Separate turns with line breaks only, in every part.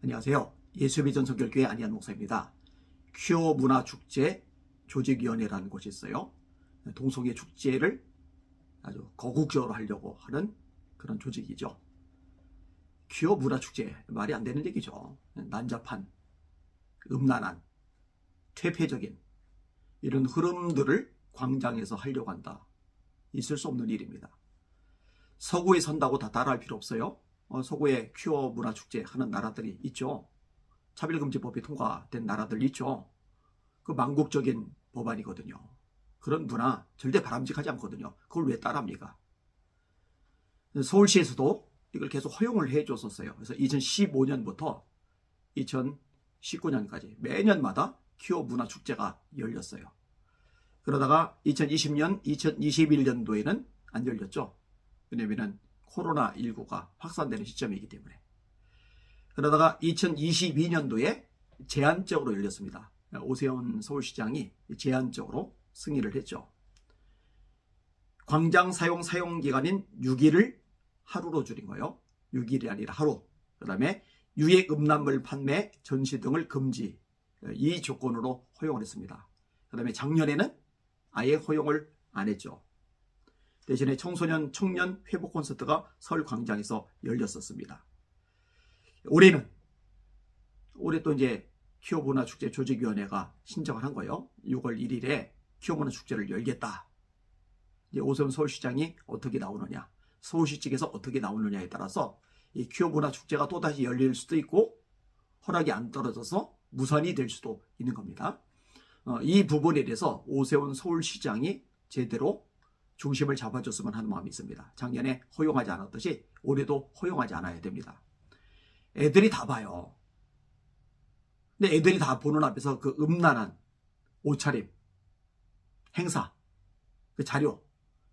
안녕하세요. 예수비전 성결교회 안희한 목사입니다. 큐어 문화 축제 조직위원회라는 곳이 있어요. 동성애 축제를 아주 거국적으로 하려고 하는 그런 조직이죠. 큐어 문화 축제 말이 안 되는 얘기죠. 난잡한, 음란한, 퇴폐적인 이런 흐름들을 광장에서 하려고 한다. 있을 수 없는 일입니다. 서구에 선다고 다 따라할 필요 없어요. 어, 서구에 큐어 문화 축제 하는 나라들이 있죠. 차별금지법이 통과된 나라들 있죠. 그 망국적인 법안이거든요. 그런 문화 절대 바람직하지 않거든요. 그걸 왜 따라합니까? 서울시에서도 이걸 계속 허용을 해 줬었어요. 그래서 2015년부터 2019년까지 매년마다 큐어 문화 축제가 열렸어요. 그러다가 2020년, 2021년도에는 안 열렸죠. 왜냐면은 코로나19가 확산되는 시점이기 때문에. 그러다가 2022년도에 제한적으로 열렸습니다. 오세훈 서울시장이 제한적으로 승인을 했죠. 광장 사용 사용 기간인 6일을 하루로 줄인 거예요. 6일이 아니라 하루. 그 다음에 유해 음란물 판매, 전시 등을 금지. 이 조건으로 허용을 했습니다. 그 다음에 작년에는 아예 허용을 안 했죠. 대신에 청소년 청년 회복 콘서트가 서울 광장에서 열렸었습니다. 올해는 올해 또 이제 키오 문화 축제 조직위원회가 신청을 한 거예요. 6월 1일에 키오 문화 축제를 열겠다. 이제 오세훈 서울시장이 어떻게 나오느냐, 서울시 측에서 어떻게 나오느냐에 따라서 이 키오 문화 축제가 또 다시 열릴 수도 있고 허락이 안 떨어져서 무산이 될 수도 있는 겁니다. 어, 이 부분에 대해서 오세훈 서울시장이 제대로 중심을 잡아줬으면 하는 마음이 있습니다. 작년에 허용하지 않았듯이 올해도 허용하지 않아야 됩니다. 애들이 다 봐요. 근데 애들이 다 보는 앞에서 그 음란한 옷차림, 행사, 그 자료,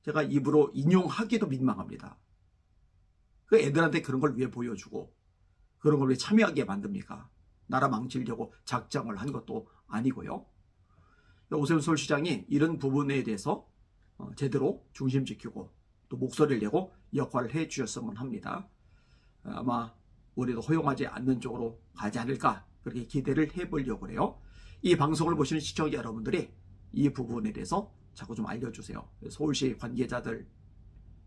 제가 입으로 인용하기도 민망합니다. 그 애들한테 그런 걸 왜 보여주고 그런 걸 왜 참여하게 만듭니까? 나라 망치려고 작정을 한 것도 아니고요. 오세훈 서울시장이 이런 부분에 대해서 어, 제대로 중심 지키고 또 목소리를 내고 역할을 해 주셨으면 합니다. 아마 우리도 허용하지 않는 쪽으로 가지 않을까 그렇게 기대를 해보려고 해요. 이 방송을 보시는 시청자 여러분들이 이 부분에 대해서 자꾸 좀 알려주세요. 서울시 관계자들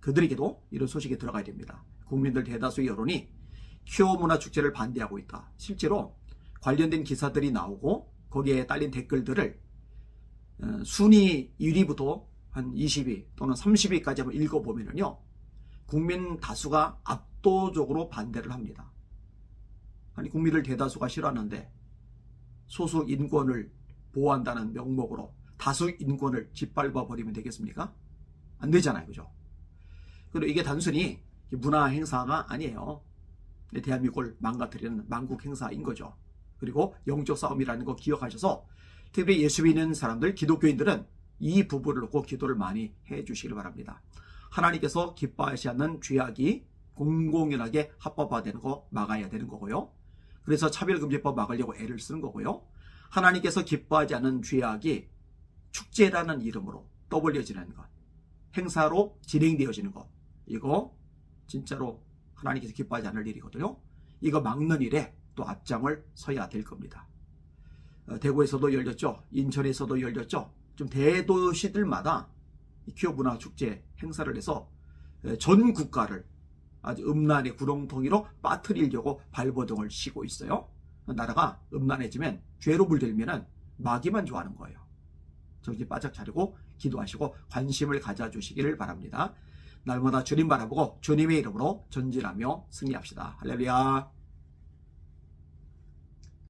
그들에게도 이런 소식이 들어가야 됩니다. 국민들 대다수의 여론이 큐어 문화 축제를 반대하고 있다. 실제로 관련된 기사들이 나오고 거기에 딸린 댓글들을 어, 순위 1위부터 한 20위 또는 30위까지 한번 읽어보면요. 국민 다수가 압도적으로 반대를 합니다. 아니, 국민들 대다수가 싫어하는데 소수 인권을 보호한다는 명목으로 다수 인권을 짓밟아 버리면 되겠습니까? 안 되잖아요. 그죠? 그리고 이게 단순히 문화 행사가 아니에요. 대한민국을 망가뜨리는 망국 행사인 거죠. 그리고 영적 싸움이라는 거 기억하셔서 특히 예수 믿는 사람들, 기독교인들은 이 부분을 놓고 기도를 많이 해 주시길 바랍니다. 하나님께서 기뻐하시 않는 죄악이 공공연하게 합법화되는 거 막아야 되는 거고요. 그래서 차별금지법 막으려고 애를 쓰는 거고요. 하나님께서 기뻐하지 않는 죄악이 축제라는 이름으로 떠벌려지는 것, 행사로 진행되어지는 것, 이거 진짜로 하나님께서 기뻐하지 않을 일이거든요. 이거 막는 일에 또 앞장을 서야 될 겁니다. 어, 대구에서도 열렸죠. 인천에서도 열렸죠. 좀 대도시들마다 퀴어 문화 축제 행사를 해서 전 국가를 아주 음란의 구렁텅이로 빠뜨리려고 발버둥을 치고 있어요. 나라가 음란해지면 죄로 물들면은 마귀만 좋아하는 거예요. 정신 바짝 차리고 기도하시고 관심을 가져주시기를 바랍니다. 날마다 주님 바라보고 주님의 이름으로 전진하며 승리합시다. 할렐루야.